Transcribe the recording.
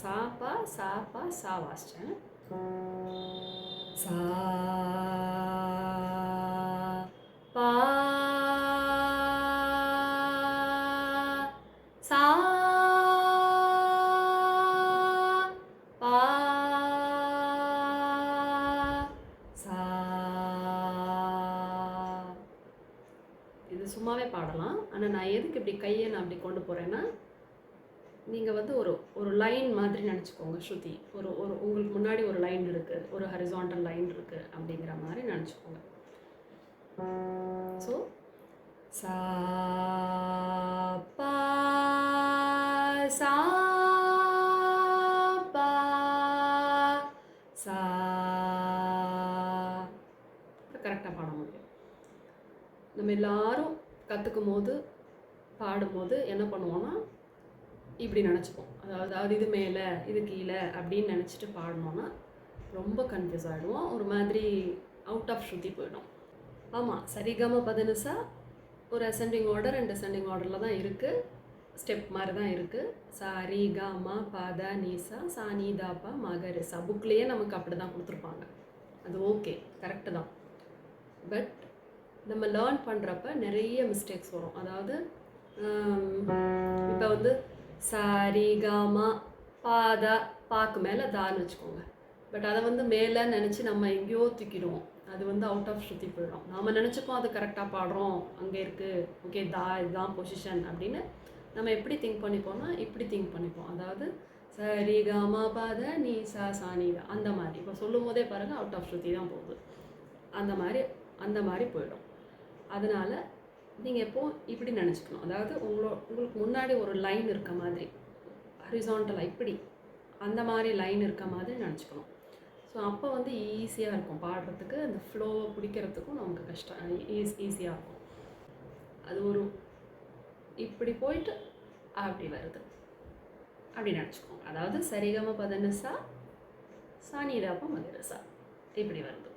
சாப்பா சாப்பா பா சா வாசிச்சேன் சா இது சும்மாவே பாடலாம். ஆனால் நான் எதுக்கு இப்படி கையை நான் அப்படி கொண்டு போகிறேன்னா நீங்கள் வந்து ஒரு ஒரு லைன் மாதிரி நினச்சிக்கோங்க ஸ்ருதி. ஒரு ஒரு உங்களுக்கு முன்னாடி ஒரு லைன் இருக்குது ஒரு ஹரிசாண்டல் லைன் இருக்குது அப்படிங்கிற மாதிரி நினச்சிக்கோங்க. ஸோ சா பா சா பா சா. கரெக்டாக பாட முடியும் நம்ம எல்லாரும் கற்றுக்கும் போது பாடும்போது என்ன பண்ணுவோன்னா இப்படி நினச்சிப்போம். அதாவது அது இது மேலே இது கீழே அப்படின்னு நினச்சிட்டு பாடினோன்னா ரொம்ப கன்ஃபியூஸ் ஆகிடுவோம் ஒரு மாதிரி அவுட் ஆஃப் ஸ்ருதி போயிடும். ஆமாம் சரிகம பதினசா ஒரு அசெண்டிங் ஆர்டர் அண்ட் அசெண்டிங் ஆர்டரில் தான் இருக்குது ஸ்டெப் மாதிரி தான் இருக்குது சாரி காமா க நீசா சா நீ தா ப புக்லேயே நமக்கு அப்படி தான் கொடுத்துருப்பாங்க. அது ஓகே கரெக்டு தான். பட் நம்ம லேர்ன் பண்ணுறப்ப நிறைய மிஸ்டேக்ஸ் வரும். அதாவது இப்போ வந்து சாரி காமா பாதா பாக்கு மேலே தான்னு வச்சுக்கோங்க. பட் அதை வந்து மேலே நினச்சி நம்ம எங்கேயோ தூக்கிடுவோம். அது வந்து அவுட் ஆஃப் ஸ்ருதி போயிடும். நாம் நினச்சிப்போம் அது கரெக்டாக பாடுறோம். அங்கே இருக்குது ஓகே தா இதுதான் பொசிஷன் அப்படின்னு நம்ம எப்படி திங்க் பண்ணிப்போம்னா இப்படி திங்க் பண்ணிப்போம். அதாவது சரி காமா பாத நீ சா சாணி அந்த மாதிரி. இப்போ சொல்லும் போதே பாருங்கள் அவுட் ஆஃப் ஸ்ருதி தான் போகுது. அந்த மாதிரி அந்த மாதிரி போயிடும். அதனால் நீங்கள் எப்போ இப்படி நினச்சிக்கணும். அதாவது உங்களோ உங்களுக்கு முன்னாடி ஒரு லைன் இருக்க மாதிரி ஹரிசான்டலாக இப்படி அந்த மாதிரி லைன் இருக்க மாதிரி நினச்சிக்கணும். ஸோ அப்போ வந்து ஈஸியாக இருக்கும். பாடுறதுக்கு அந்த ஃப்ளோவை பிடிக்கிறதுக்கும் நமக்கு கஷ்டம் ஈஸ் ஈஸியாக இருக்கும். அது ஒரு இப்படி போயிட்டு அப்படி வருது. அப்படி நினச்சிக்கோங்க. அதாவது சரிகம பதனசா சானிதாப்ப மதிரசா இப்படி வருது.